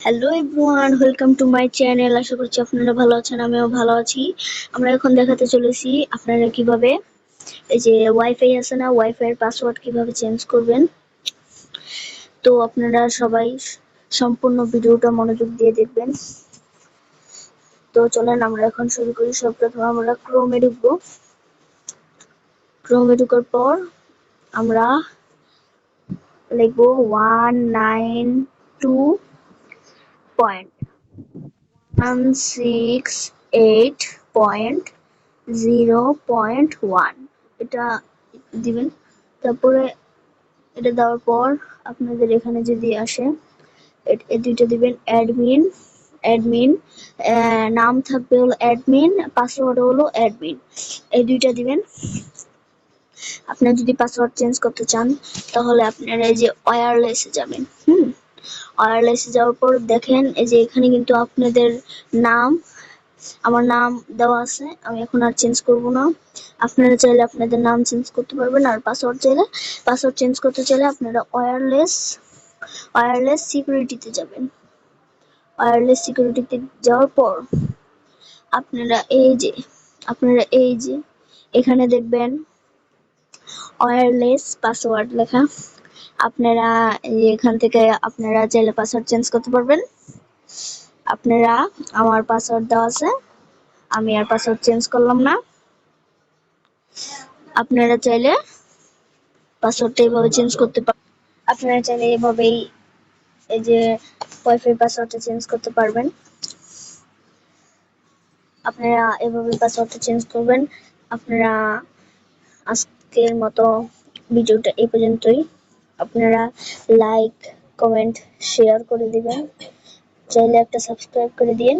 Hello everyone welcome to my channel আশা করছি আপনারা ভালো আছেন, আমিও ভালো আছি। আমরা এখন দেখাতে চলেছি আপনারা কীভাবে এই যে ওয়াইফাই আছে না ওয়াইফাই এর পাসওয়ার্ড কীভাবে চেঞ্জ করবেন। তো আপনারা সবাই সম্পূর্ণ ভিডিওটা মনোযোগ দিয়ে দেখবেন। তো চলেন আমরা এখন শুরু করি। সবপ্রথম আমরা ক্রোমে ঢুকবো। ক্রোমে ঢুকার পর আমরা লিখব one nine two point one six eight point zero point one এটা দিবেন। তারপরে এটা দেওয়ার পর আপনাদের এখানে যদি আসে এই দুইটা দিবেন অ্যাডমিন অ্যাডমিন নাম থাকবে হলো অ্যাডমিন পাসওয়ার্ড হলো অ্যাডমিন এই দুইটা দিবেন। আপনারা যদি পাসওয়ার্ড চেঞ্জ করতে চান, তাহলে আপনারা এই যে ওয়্যারলেসে যাবেন, হুম? ওয়্যারলেসে যাওয়ার পর দেখেন, এই যে এখানে কিন্তু আপনাদের নাম, আমার নাম দেওয়া আছে, আমি এখন আর চেঞ্জ করব না। আপনারা চাইলে আপনাদের নাম চেঞ্জ করতে পারবেন আর পাসওয়ার্ড চাইলে। পাসওয়ার্ড চেঞ্জ করতে চাইলে আপনারা ওয়্যারলেস ওয়্যারলেস সিকিউরিটিতে যাবেন। ওয়্যারলেস সিকিউরিটিতে যাওয়ার পর আপনারা এই যে, আপনারা এই যে, এখানে দেখবেন ওয়্যারলেস পাসওয়ার্ড লেখা। আপনারা এখান থেকে আপনারা চাইলে পাসওয়ার্ড চেঞ্জ করতে পারবেন, আপনারা আমার পাসওয়ার্ড দেওয়া আছে। আমি আর পাসওয়ার্ড চেঞ্জ করলাম না। আপনারা চাইলে পাসওয়ার্ডটা এইভাবে চেঞ্জ করতে পারেন আপনারা চাইলে এভাবেই এই যে ওয়াইফাই পাসওয়ার্ডটা চেঞ্জ করতে পারবেন। আপনারা এভাবে পাসওয়ার্ডটা চেঞ্জ করবেন। আপনারা আজকের মতো ভিডিওটা এই পর্যন্তই। আপনারা লাইক কমেন্ট শেয়ার করে দিবেন। চাইলে একটা সাবস্ক্রাইব করে দিন